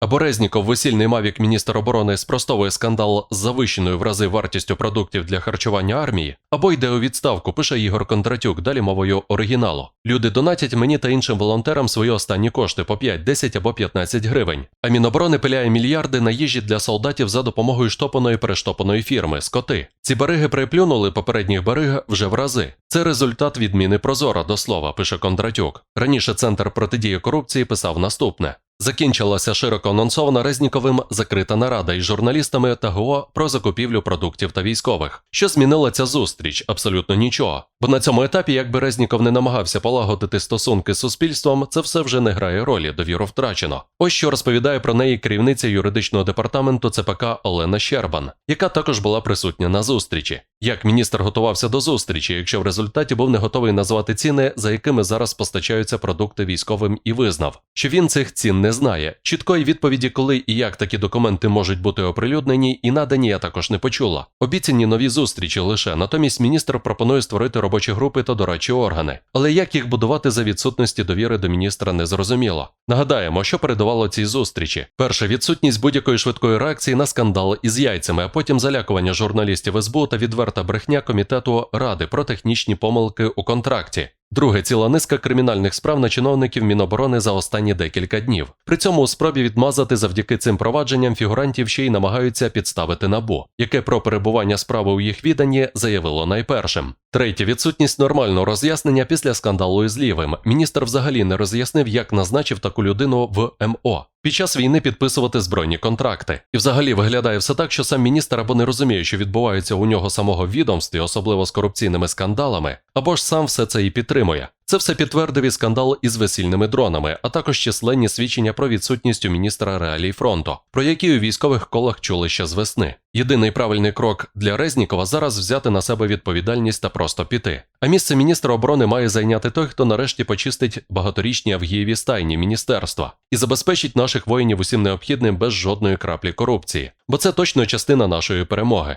Або Резніков, весільний мавік міністр оборони, спростовує скандал з завищеною в рази вартістю продуктів для харчування армії, або йде у відставку, пише Ігор Кондратюк, далі мовою оригіналу. Люди донатять мені та іншим волонтерам свої останні кошти по 5, 10 або 15 гривень. А Міноборони пиляє мільярди на їжі для солдатів за допомогою штопаної перештопаної фірми скоти. Ці бариги приплюнули попередніх бариг вже в рази. Це результат відміни Прозора до слова, пише Кондратюк. Раніше Центр протидії корупції писав наступне. Закінчилася широко анонсована Резніковим закрита нарада із журналістами та ГО про закупівлю продуктів та військових. Що змінила ця зустріч? Абсолютно нічого. Бо на цьому етапі, якби Резніков не намагався полагодити стосунки з суспільством, це все вже не грає ролі, довіру втрачено. Ось що розповідає про неї керівниця юридичного департаменту ЦПК Олена Щербан, яка також була присутня на зустрічі. Як міністр готувався до зустрічі, якщо в результаті був не готовий назвати ціни, за якими зараз постачаються продукти військовим, і визнав, що він цих цін не знає. Чіткої відповіді, коли і як такі документи можуть бути оприлюднені, і надані я також не почула. Обіцяні нові зустрічі лише натомість міністр пропонує створити робочі групи та дорадчі органи. Але як їх будувати за відсутності довіри до міністра не зрозуміло. Нагадаємо, що передувало цій зустрічі: перше відсутність будь-якої швидкої реакції на скандал із яйцями, а потім залякування журналістів СБУ та відверта брехня комітету ради про технічні помилки у контракті. Друге, ціла низка кримінальних справ на чиновників Міноборони за останні декілька днів. При цьому у спробі відмазати завдяки цим провадженням фігурантів ще й намагаються підставити набу, яке про перебування справи у їх віданні заявило найпершим. Третє відсутність нормального роз'яснення після скандалу із лівим. Міністр взагалі не роз'яснив, як назначив таку людину в МО. Під час війни підписувати збройні контракти. І взагалі виглядає все так, що сам міністр або не розуміє, що відбувається у нього самого відомстві, особливо з корупційними скандалами, або ж сам все це і підтримує. Це все підтвердив і скандал із весільними дронами, а також численні свідчення про відсутність у міністра реалій фронту, про які у військових колах чули ще з весни. Єдиний правильний крок для Резнікова зараз взяти на себе відповідальність та просто піти. А місце міністра оборони має зайняти той, хто нарешті почистить багаторічні Авгієві стайні міністерства і забезпечить наших воїнів усім необхідним без жодної краплі корупції, бо це точно частина нашої перемоги.